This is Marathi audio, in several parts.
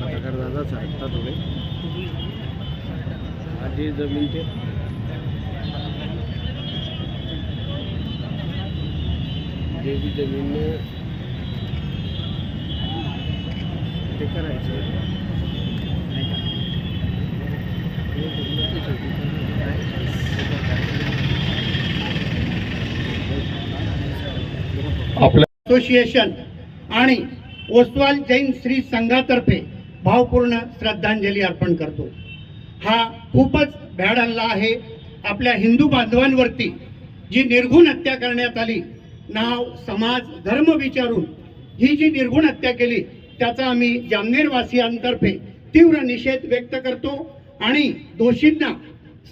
पत्रकार दादाच ऐकता थोडे. आधी जमीन ते बी जमीन ते करायचं. असोसिएशन आणि ओसवाल जैन श्री संघातर्फे भावपूर्ण श्रद्धांजली अर्पण करतो. हा खूपच भ्याड हल्ला आहे. आपल्या हिंदू बांधवांवरती जी निर्घुण हत्या करण्यात आली नाव समाज धर्म विचारून ही जी निर्घुण हत्या केली त्याचा आम्ही जामनेरवासियांतर्फे तीव्र निषेध व्यक्त करतो आणि दोषींना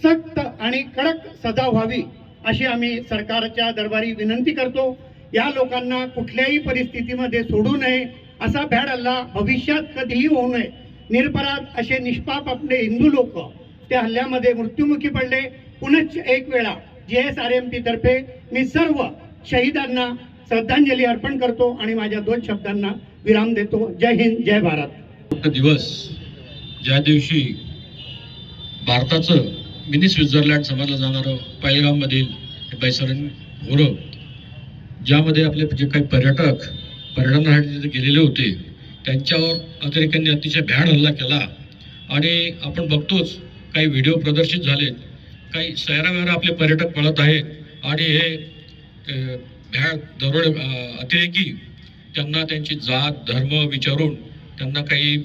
सक्त आणि कडक सजा व्हावी अशी आम्ही सरकारच्या दरबारी विनंती करतो. या लोकांना कुठल्याही परिस्थितीमध्ये सोडू नये. असा भ्याड हल्ला भविष्यात कधीही होऊ नये. निरपराध असे निष्पाप आपले हिंदू लोक त्या हल्ल्यामध्ये मृत्युमुखी पडले. पुनश्च एक वेळा G S R M T तर्फे मी सर्व शहीदांना श्रद्धांजली अर्पण करतो आणि माझ्या दोन शब्दांना विराम देतो. जय हिंद जय भारत. दिवस ज्या दिवशी भारताचं मिनी स्वित्झर्लंड समजलं जाणारं पहिलगाममधील बैसरण गौरव ज्यामध्ये आपले जे काही पर्यटक पर्यटनासाठी गेलेले होते त्यांच्यावर अतिरेक्यांनी अतिशय भ्याड हल्ला केला. आणि आपण बघतोच काही व्हिडिओ प्रदर्शित झालेत. काही शहरावेरा आपले पर्यटक पळत आहेत. आणि हे भ्याड दरोडे अतिरेकी त्यांना त्यांची जात धर्म विचारून त्यांना काही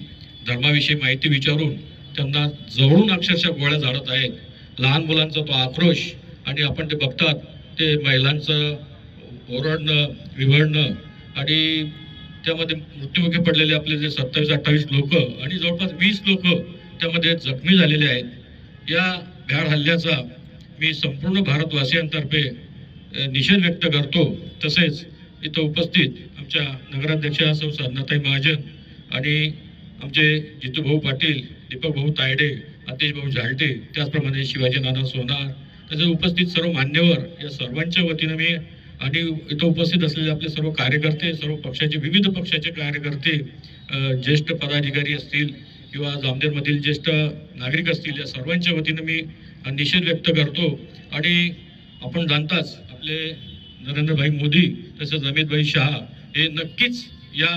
धर्माविषयी माहिती विचारून त्यांना जवळून अक्षरशः गोळ्या झाडत आहेत. लहान मुलांचा तो आक्रोश आणि आपण ते बघतात ते महिलांचं ओरडणं विवडणं आणि त्यामध्ये मृत्युमुखी पडलेले आपले जे सत्तावीस अठ्ठावीस लोक आणि जवळपास वीस लोक त्यामध्ये जखमी झालेले आहेत. या भ्याड हल्ल्याचा मी संपूर्ण भारतवासियांतर्फे निषेध व्यक्त करतो. तसेच इथं उपस्थित आमच्या नगराध्यक्षा सौ साधनाताई महाजन आणि आमचे जितूभाऊ पाटील दीपक भाऊ तायडे अतिश भाऊ झालटे त्याचप्रमाणे शिवाजी नाना सोनार तसेच उपस्थित सर्व मान्यवर या सर्वांच्या वतीनं मी आणि इथं उपस्थित असलेले आपले सर्व कार्यकर्ते सर्व पक्षाचे विविध पक्षाचे कार्यकर्ते ज्येष्ठ पदाधिकारी असतील किंवा जामनेरमधील ज्येष्ठ नागरिक असतील या सर्वांच्या वतीनं मी निषेध व्यक्त करतो. आणि आपण जाणताच आपले नरेंद्रभाई मोदी तसेच अमितभाई शहा हे नक्कीच या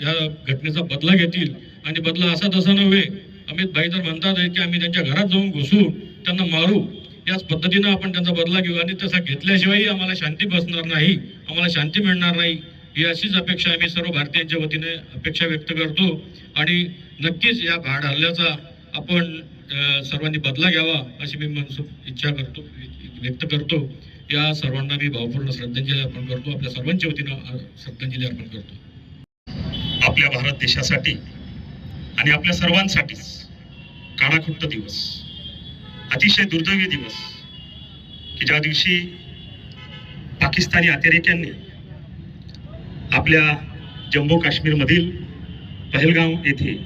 या घटनेचा बदला घेतील. आणि बदला असा तसा नव्हे अमितभाई तर म्हणतात की आम्ही त्यांच्या घरात जाऊन घुसू त्यांना मारू. याच पद्धतीनं आपण त्यांचा बदला घेऊ आणि तसा घेतल्याशिवायही आम्हाला शांती बसणार नाही आम्हाला शांती मिळणार नाही ही अशीच अपेक्षा आम्ही सर्व भारतीयांच्या वतीने अपेक्षा व्यक्त करतो. आणि नक्कीच या भाड हल्ल्याचा आपण सर्वांनी बदला घ्यावा अशी मी मनसुख इच्छा करतो व्यक्त करतो. या सर्वांना मी भावपूर्ण श्रद्धांजली अर्पण करतो. आपल्या सर्वांच्या वतीनं श्रद्धांजली अर्पण करतो. आपल्या भारत देशासाठी आणि आपल्या सर्वांसाठीच काळाखुट्ट दिवस. अतिशय दुर्दैवी दिवस की ज्या दिवशी पाकिस्तानी अतिरेक्यांनी आपल्या जम्मू काश्मीरमधील पहलगाव येथे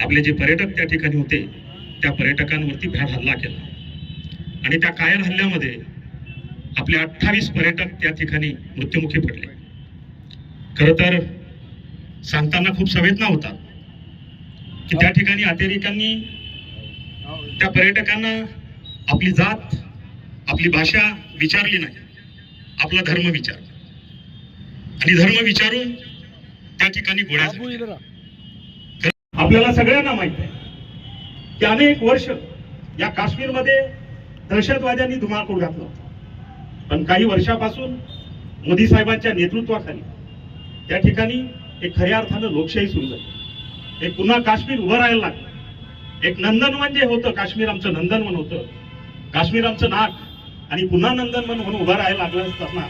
आपले जे पर्यटक त्या ठिकाणी होते त्या पर्यटकांवरती भ्याड हल्ला केला. आणि त्या कायर हल्ल्यामध्ये आपले अठ्ठावीस पर्यटक त्या ठिकाणी मृत्युमुखी पडले. खरं तर सांगताना खूप संवेदना होतात की त्या ठिकाणी अतिरेक्यांनी त्या पर्यटकांना आपली जात आपली भाषा विचारली नाही. आपला धर्म विचारला. आणि धर्म विचारून त्या ठिकाणी गोळ्या. आपल्याला सगळ्यांना माहीत आहे की अनेक वर्ष या काश्मीरमध्ये दहशतवाद्यांनी धुमाकूळ घातला होता. पण काही वर्षापासून मोदी साहेबांच्या नेतृत्वाखाली त्या ठिकाणी एक खऱ्या अर्थानं लोकशाही सुरू झाली. एक पुन्हा काश्मीर उभं राहायला लागलं. एक नंदनवन जे म्हणजे होतं काश्मीर आमचं नंदनवन होतं. काश्मीर आमचं नाक. आणि पुन्हा नंदनवन म्हणून उभं राहायला लागलं असताना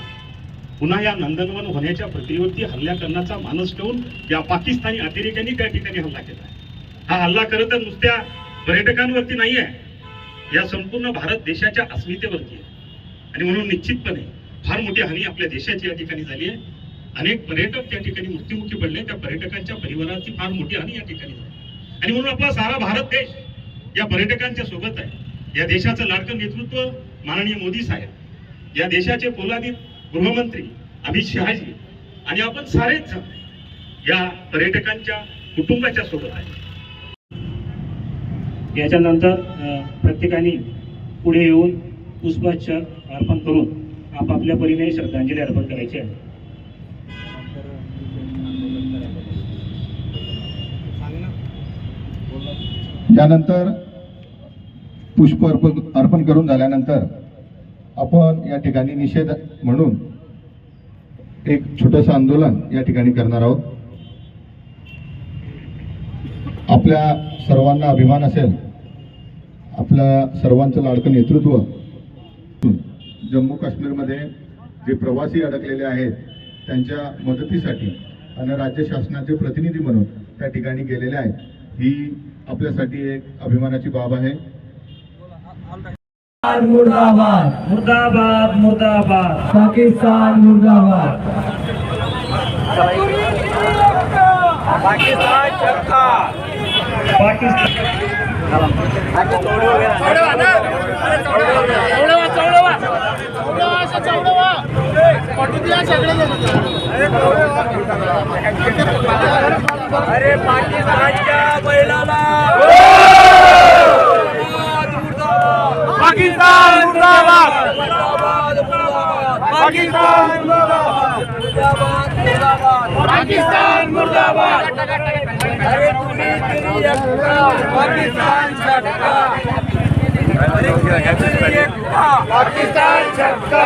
पुन्हा या नंदनवन होण्याच्या प्रक्रियेवरती हल्ला करण्याचा मानस ठेवून या पाकिस्तानी अतिरेक्यांनी त्या ठिकाणी हल्ला केला. हा हल्ला खरं तर नुसत्या पर्यटकांवरती नाही आहे. या संपूर्ण भारत देशाच्या अस्मितेवरती आहे. आणि म्हणून निश्चितपणे फार मोठी हानी आपल्या देशाची या ठिकाणी झाली आहे. अनेक पर्यटक त्या ठिकाणी मृत्युमुखी पडले. त्या पर्यटकांच्या परिवाराची फार मोठी हानी या ठिकाणी झाली आणि म्हणून आपला सारा भारत देश या पर्यटकांच्या सोबत आहे. या देशाचं लाडकं नेतृत्व माननीय मोदी साहेब या देशाचे पोलादित गृहमंत्री अमित शहाजी आणि आपण सारेच जण या पर्यटकांच्या कुटुंबाच्या सोबत आहे. याच्यानंतर प्रत्येकाने पुढे येऊन पुष्पाच्छ अर्पण करून आपापल्या परीने श्रद्धांजली अर्पण करायची आहे. त्यानंतर पुष्प अर्पण अर्पण करून झाल्यानंतर आपण या ठिकाणी निषेध म्हणून एक छोटस आंदोलन या ठिकाणी करणार आहोत. आपल्या सर्वांना अभिमान असेल. आपल्या सर्वांचं लाडकं नेतृत्व. जम्मू काश्मीरमध्ये जे प्रवासी अडकलेले आहेत त्यांच्या मदतीसाठी आणि राज्य शासनाचे प्रतिनिधी म्हणून त्या ठिकाणी गेलेले आहेत ही आपल्यासाठी एक अभिमानाची बाब आहे. मुर्दाबाद मुर्दाबाद मुर्दाबाद पाकिस्तान मुर्दाबाद. पाकिस्तान अरे पाकिस्तानच्या पाकिस्तान मुर्दाबाद पाकिस्तान पाकिस्तान मुर्दाबाद अरे तुम्ही तरी एकटा पाकिस्तान छक्का अरे तुम्ही तरी एकटा पाकिस्तान छक्का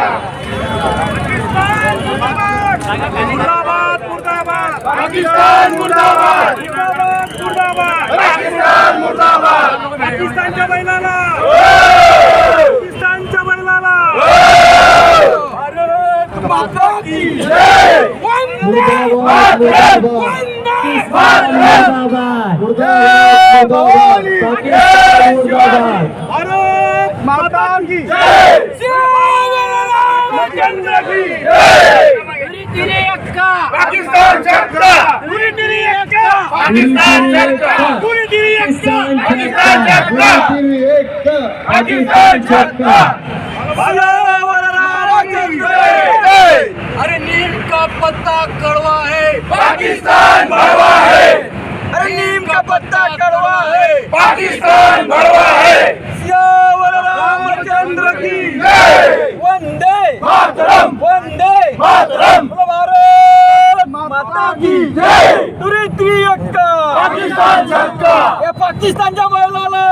मुर्दाबाद मुर्दाबाद पाकिस्तान मुर्दाबाद मुर्दाबाद मुर्दाबाद पाकिस्तान मुर्दाबाद पाकिस्तानच्या बैलाला पाकिस्तानच्या बैलाला भारत माता की जय वंदे मातरम भारत माता की जय रामचंद्र की जय पाकिस्तान एक्का पाकिस्तान एक्का पाकिस्तान छक्का अरे नीम का पत्ता कड़वा है? पाकिस्तान भड़वा है। अरे नीम का पत्ता कड़वा है। पाकिस्तान भड़वा है। सियावर रामचंद्र की। जय। वंदे। मातरम। वंदे। मातरम। भारत माता की जय। तुरी त्री अक्का पाकिस्तान छक्का या पाकिस्तानच्या बैलाला।